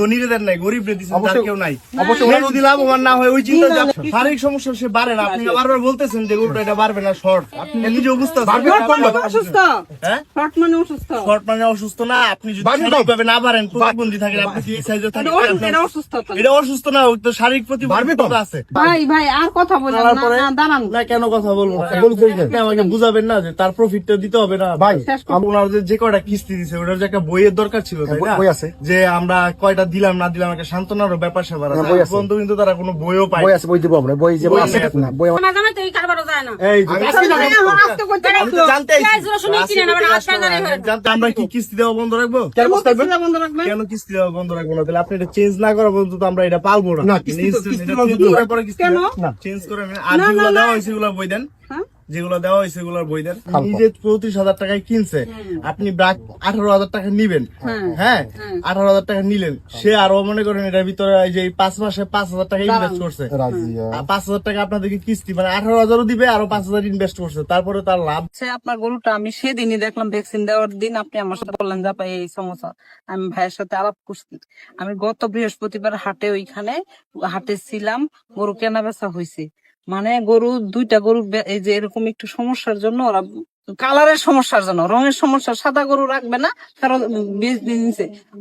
ধনীরে দেন নাই দিচ্ছেন তার কেউ নাই। অবশ্যই না হয় ওই চিন্তা যে শারীরিক সমস্যা সে বাড়ে না। আপনি বারবার বলতেছেন যে গরুটা এটা বাড়বে না শর্ট। আপনি নিজে হবে। অসুস্থ। হ্যাঁ? শর্ট মানে অসুস্থ। শর্ট মানে অসুস্থ না আপনি যদি না। শারীরিকভাবে না পারেন প্রতিবন্ধী থাকেন আপনি কি সাইজে থাকেন এটা অসুস্থ এটা অসুস্থ না ওই তো শারীরিক বাড়বে তো। আছে। ভাই ভাই আর কথা বলেন না দাঁড়ান না কেন কথা বলব? বলতে না। আমাকে বুঝাবেন না যে তার প্রফিটটা দিতে হবে না? ভাই, আপনার যে যে কয়টা কিস্তি দিছে ওটার যে একটা বইয়ের দরকার ছিল তাই না? বই আছে। যে আমরা কয়টা দিলাম না দিলাম একটা সান্ত্বনারও ব্যাপার স্যাপার আছে। বই আছে। কিন্তু তারা কোনো বইও পায় বই আছে বই দিব আমরা বই যে আছে। না বই আমার- আমার তো এই কারবারও যায় না। এই আমরা কি কিস্তি দেওয়া বন্ধ রাখব? কেন বন্ধ কিস্তি দেওয়া বন্ধ রাখব না? তাহলে আপনি এটা চেঞ্জ না করা পর্যন্ত তো আমরা এটা পালবো না। বন্ধ। চেঞ্জ করে আমি- আর যেগুলো না, দেওয়া। হয়েছে সেগুলো বই দেন। হ্যাঁ? যেগুলো দেওয়া হয়েছে সেগুলোর বই দেন। নিজে পঁচিশ হাজার টাকায় কিনছে। আপনি আঠারো হাজার টাকা নিবেন। হ্যাঁ। আঠারো হাজার টাকা নিলেন। সে আরও মনে করেন এটার ভিতরে এই যে পাঁচ মাসে পাঁচ হাজার টাকা ইনভেস্ট করছে। পাঁচ হাজার টাকা আপনাদেরকে কিস্তি মানে আঠারো হাজারও দিবে আরও পাঁচ হাজার ইনভেস্ট করছে। তারপরে তার লাভ? সে আপনার গরুটা আমি সেদিনই দেখলাম ভ্যাকসিন দেওয়ার দিন আপনি আমার সাথে বললেন যে আপা এই সমস্যা। আমি ভাইয়ের সাথে আলাপ করছি। আমি গত বৃহস্পতিবার হাটে ওইখানে হাটে ছিলাম গরু কেনা বেচা হয়েছে মানে গরু, দুইটা গরু এই যে এরকম একটু সমস্যার জন্য ওরা কালারের সমস্যার জন্য, রঙের সমস্যা, সাদা গরু রাখবে না, ফেরত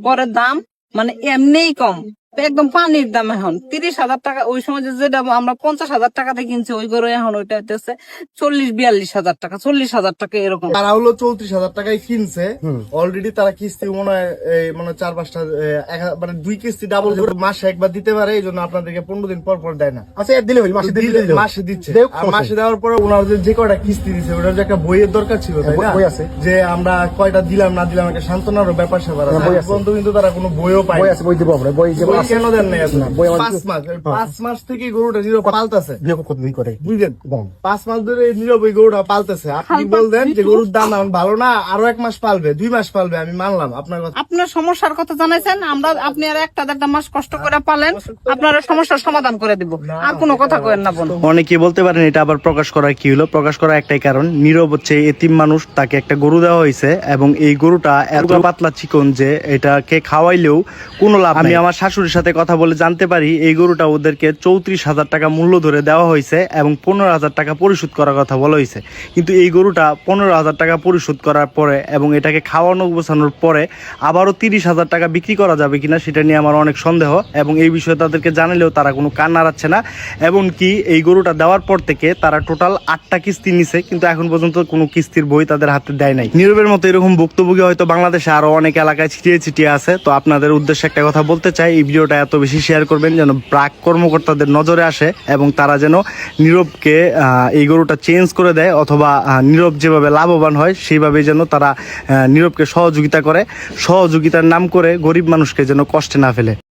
পরে দাম মানে এমনিই কম। একদম পানির দাম এখন। তিরিশ হাজার টাকা ওই সময় যে যেটা আমরা পঞ্চাশ হাজার টাকাতে কিনছি ওই গরু এখন ওইটা হইতেছে চল্লিশ বিয়াল্লিশ হাজার টাকা চল্লিশ হাজার টাকা এরকম। তারা হলো চৌত্রিশ হাজার টাকায় কিনছে। অলরেডি তারা কিস্তি মনে হয় মানে চার পাঁচটা মানে দুই কিস্তি ডাবল মাসে একবার দিতে পারে এই জন্য আপনাদেরকে পনেরো দিন পর পর দেয় না। আচ্ছা দিলে হইল মাসে দিলে মাসে দিচ্ছে। মাসে দেওয়ার পরে ওনার যে- কয়টা কিস্তি দিচ্ছে ওটার যে একটা বইয়ের দরকার ছিল তাই বই- না? বই আছে। যে আমরা কয়টা দিলাম না দিলাম একটা সান্ত্বনারও ব্যাপার স্যাপার হ্যাঁ, কিন্তু তারা কোনো বইও পায় বই আছে বই দিব আমরা বই কেন দেন নাই আপনি? না, বই আমার- পাঁচ মাস পাঁচ মাস থেকে গরুটা জিরো পাল্টাছে বিয়ে করে? বুঝলেন? পাঁচ মাস ধরে নীরব ওই গরুটা পালতেছে। আপনি বললেন যে গরুর দাম ভালো না আরও এক মাস পালবে দুই মাস পালবে আমি মানলাম। আপনার কথা আপনার সমস্যার কথা জানাইছেন আমরা আপনি আর একটা দেড়টা মাস কষ্ট করে পালেন আপনার সমস্যার সমাধান করে দিব। আর কোনো কথা কেন না বোন। অনেকে বলতে পারেন এটা আবার প্রকাশ করার কি হলো? প্রকাশ করার একটাই কারণ নীরব হচ্ছে এতিম মানুষ তাকে একটা গরু দেওয়া হয়েছে এবং এই গরুটা এত পাতলা চিকন যে এটাকে খাওয়াইলেও কোনো লাভ আমি আমার শাশুড়ির সাথে কথা বলে জানতে পারি, এই গরুটা ওদেরকে চৌত্রিশ হাজার টাকা মূল্য ধরে দেওয়া হয়েছে এবং পনেরো হাজার টাকা পরিশোধ করার কথা বলা হয়েছে। কিন্তু এই গরুটা পনেরো হাজার টাকা পরিশোধ করার পরে এবং এটাকে খাওয়ানো গোছানোর পরে আবারও তিরিশ হাজার টাকা বিক্রি করা যাবে কিনা সেটা নিয়ে আমার অনেক সন্দেহ এবং এই বিষয়ে তাদেরকে জানালেও তারা কোনো কান নাড়াচ্ছে না। এবং কি এই গরুটা দেওয়ার পর থেকে তারা টোটাল আটটা কিস্তি নিছে, কিন্তু এখন পর্যন্ত কোনো কিস্তির বই তাদের হাতে দেয় নাই। নীরবের মতো এরকম ভুক্তভোগী হয়তো বাংলাদেশে আরও অনেক এলাকায় ছিটিয়ে ছিটিয়ে আছে? তো আপনাদের উদ্দেশ্যে একটা কথা বলতে চাই, এই ভিডিওটা এত বেশি শেয়ার করবেন যেন প্রাক কর্মকর্তাদের নজরে আসে এবং তারা যেন নীরবকে এই গরুটা চেঞ্জ করে দেয় অথবা নীরব যেভাবে লাভবান হয় সেইভাবে যেন তারা নীরবকে সহযোগিতা করে, সহযোগিতার নাম করে গরিব মানুষকে যেন কষ্টে না ফেলে।